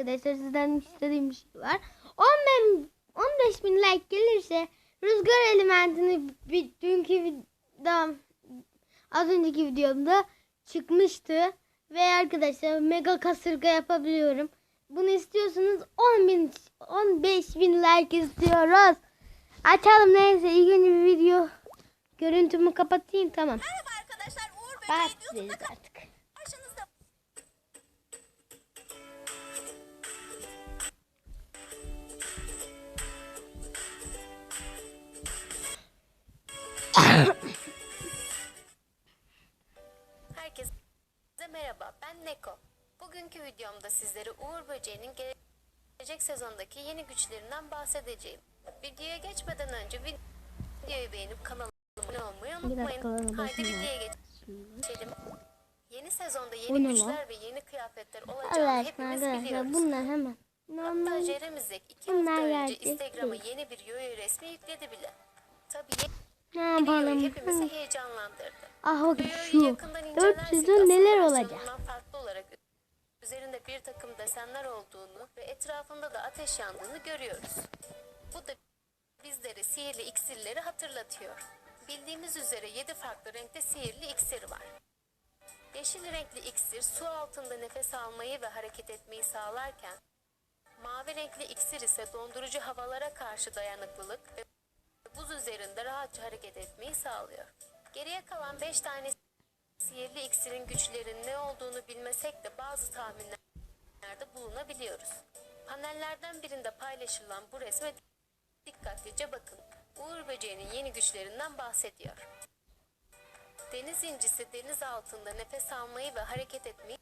arkadaşlar. Sizden istediğim bir şey var. 15, 15 bin like gelirse rüzgar elementini bir, dünkü videom az önceki videomda çıkmıştı. Ve arkadaşlar mega kasırga yapabiliyorum. Bunu istiyorsanız 10 bin, 15 bin like istiyoruz. Açalım neyse ilk önce bir video görüntümü kapatayım tamam. Merhaba arkadaşlar Uğur Böceği YouTube'da artık. Merhaba ben Neko. Bugünkü videomda sizlere Uğur Böceği'nin gelecek sezondaki yeni güçlerinden bahsedeceğim. Videoya geçmeden önce videoyu beğenip kanalıma abone olmayı unutmayın. Haydi videoya geçelim. Yeni sezonda yeni güçler ve yeni kıyafetler olacağını aşkına hepimiz arkadaşlar biliyoruz. bunlar hemen. Hatta. Jeremizek iki Bunlar hafta önce Instagram'a yeni bir yoyo resmi yükledi bile. Tabii Ne yapalım? hepimizi Hı. heyecanlandırdı. Ah bak Yoyoyu şu. yakından 4 incelersek sezon neler olacak? farklı olarak üzerinde bir takım desenler olduğunu ve etrafında da ateş yandığını görüyoruz. Bu da bizlere sihirli iksirleri hatırlatıyor. Bildiğimiz üzere 7 farklı renkte sihirli iksir var. Yeşil renkli iksir su altında nefes almayı ve hareket etmeyi sağlarken, mavi renkli iksir ise dondurucu havalara karşı dayanıklılık ve buz üzerinde rahatça hareket etmeyi sağlıyor. Geriye kalan 5 tane sihirli iksirin güçlerinin ne olduğunu bilmesek de bazı tahminlerde bulunabiliyoruz. Panellerden birinde paylaşılan bu resme dikkatlice bakın. Uğur böceğinin yeni güçlerinden bahsediyor. Deniz incisi deniz altında nefes almayı ve hareket etmeyi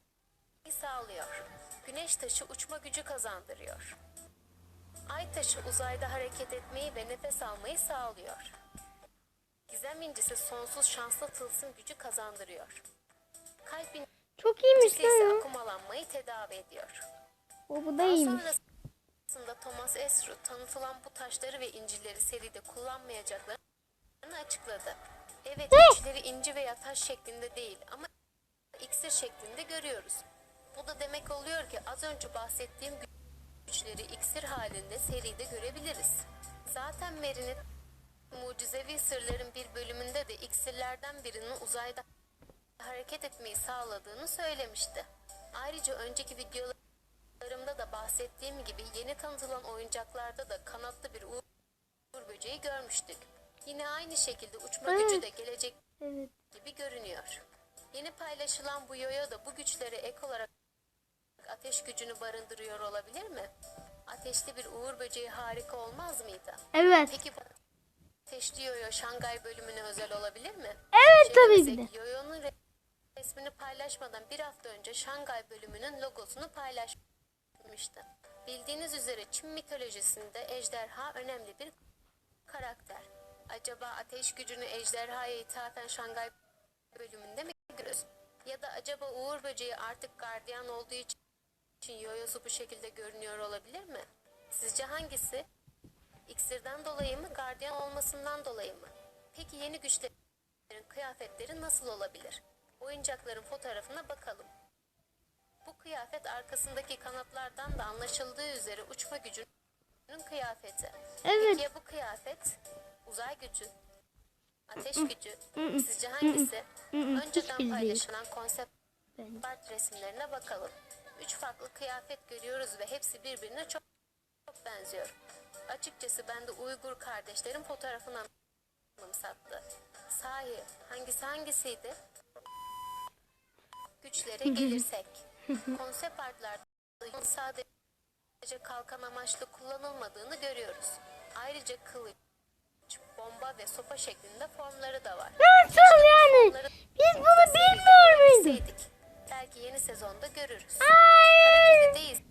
sağlıyor. Güneş taşı uçma gücü kazandırıyor. Ay taşı uzayda hareket etmeyi ve nefes almayı sağlıyor. Gizem incisi sonsuz şanslı tılsım gücü kazandırıyor. Kalp Çok iyiymiş lan. akumalanmayı tedavi ediyor. O bu da Daha iyiymiş. sonrasında Thomas Esru tanıtılan bu taşları ve incileri seride kullanmayacaklarını açıkladı. Evet güçleri inci veya taş şeklinde değil ama iksir şeklinde görüyoruz. Bu da demek oluyor ki az önce bahsettiğim güçleri iksir halinde seride görebiliriz. Zaten Mary'nin mucizevi sırların bir bölümünde de iksirlerden birinin uzayda hareket etmeyi sağladığını söylemişti. Ayrıca önceki videolarımda da bahsettiğim gibi yeni tanıtılan oyuncaklarda da kanatlı bir uğur böceği görmüştük. Yine aynı şekilde uçma Evet. gücü de gelecek Evet. gibi görünüyor. Yeni paylaşılan bu yoyo da bu güçlere ek olarak ateş gücünü barındırıyor olabilir mi? Ateşli bir uğur böceği harika olmaz mıydı? Evet. Peki ateşli yoyo Şangay bölümüne özel olabilir mi? Evet tabii ki de. Yoyo'nun re- resmini paylaşmadan bir hafta önce Şangay bölümünün logosunu paylaşmıştı. Bildiğiniz üzere Çin mitolojisinde ejderha önemli bir karakter. Acaba ateş gücünü ejderhaya ithafen Şangay bölümünde mi görüyoruz? Ya da acaba Uğur böceği artık gardiyan olduğu için için yoyosu bu şekilde görünüyor olabilir mi? Sizce hangisi? İksirden dolayı mı, gardiyan olmasından dolayı mı? Peki yeni güçlerin kıyafetleri nasıl olabilir? Oyuncakların fotoğrafına bakalım. Bu kıyafet arkasındaki kanatlardan da anlaşıldığı üzere uçma gücünün kıyafeti. Evet. Peki ya bu kıyafet? Uzay gücü, ateş gücü. Sizce hangisi? Önceden paylaşılan konsept resimlerine bakalım. Üç farklı kıyafet görüyoruz ve hepsi birbirine çok, çok benziyor. Açıkçası ben de Uygur kardeşlerin fotoğrafını anımsattı. Sahi hangisi hangisiydi? Güçlere gelirsek. Konsept artlarda sadece kalkan amaçlı kullanılmadığını görüyoruz. Ayrıca kılıç, bomba ve sopa şeklinde formları da var. Nasıl yani? Biz bunu bilmiyor muyduk? Belki yeni sezonda görürüz. Kara kedi değil.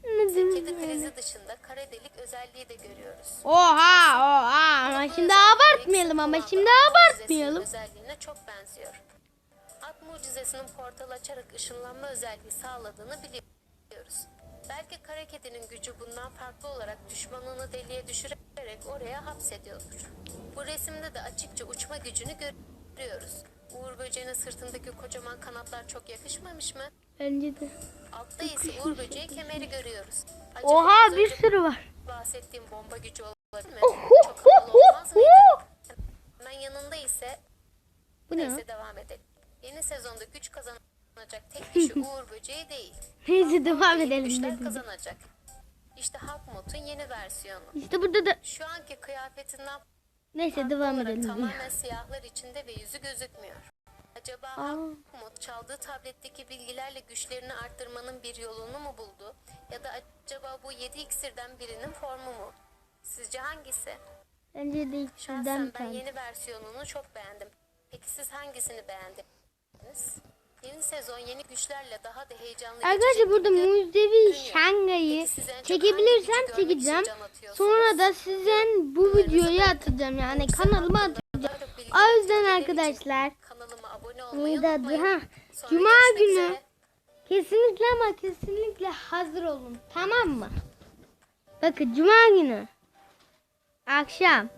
Kedi krizi dışında kara delik özelliği de görüyoruz. Oha oha ama şimdi abartmayalım ama şimdi abartmayalım. Özelliğine çok benziyor. At mucizesinin portal açarak ışınlanma özelliği sağladığını biliyoruz. Belki kara kedinin gücü bundan farklı olarak düşmanını deliğe düşürerek oraya hapsediyordur. Bu resimde de açıkça uçma gücünü görüyoruz. Uğur böceğinin sırtındaki kocaman kanatlar çok yakışmamış mı? Bence de. Altta ise Uğur Böceği kemeri görüyoruz. Acaba Oha bir sürü var. bahsettiğim bomba gücü olabilir mi? Oh, Çok havalı olmaz mıydı? Hemen yanında ise Bu ne? neyse devam edelim. Yeni sezonda güç kazanacak tek kişi Uğur Böceği değil. Neyse devam edelim Güçler kazanacak. İşte Hakmot'un yeni versiyonu. İşte burada da Şu anki kıyafetinden neyse devam edelim. tamamen siyahlar içinde ve yüzü gözükmüyor. Acaba Hakmot çaldığı tabletteki bilgilerle güçlerini arttırmanın bir yolunu mu buldu? Ya da acaba bu yedi iksirden birinin formu mu? Sizce hangisi? Bence de ikisinden Şahsen ben yeni versiyonunu çok beğendim. Peki siz hangisini beğendiniz? Yeni sezon yeni güçlerle daha da heyecanlı Arkadaşlar burada Mucizevi. Şangay'ı çekebilirsem çekeceğim. Sonra da sizin bu videoyu atacağım yani kanalıma atacağım. O yüzden arkadaşlar burada ha, Cuma günü kesinlikle ama kesinlikle hazır olun tamam mı? Bakın Cuma günü akşam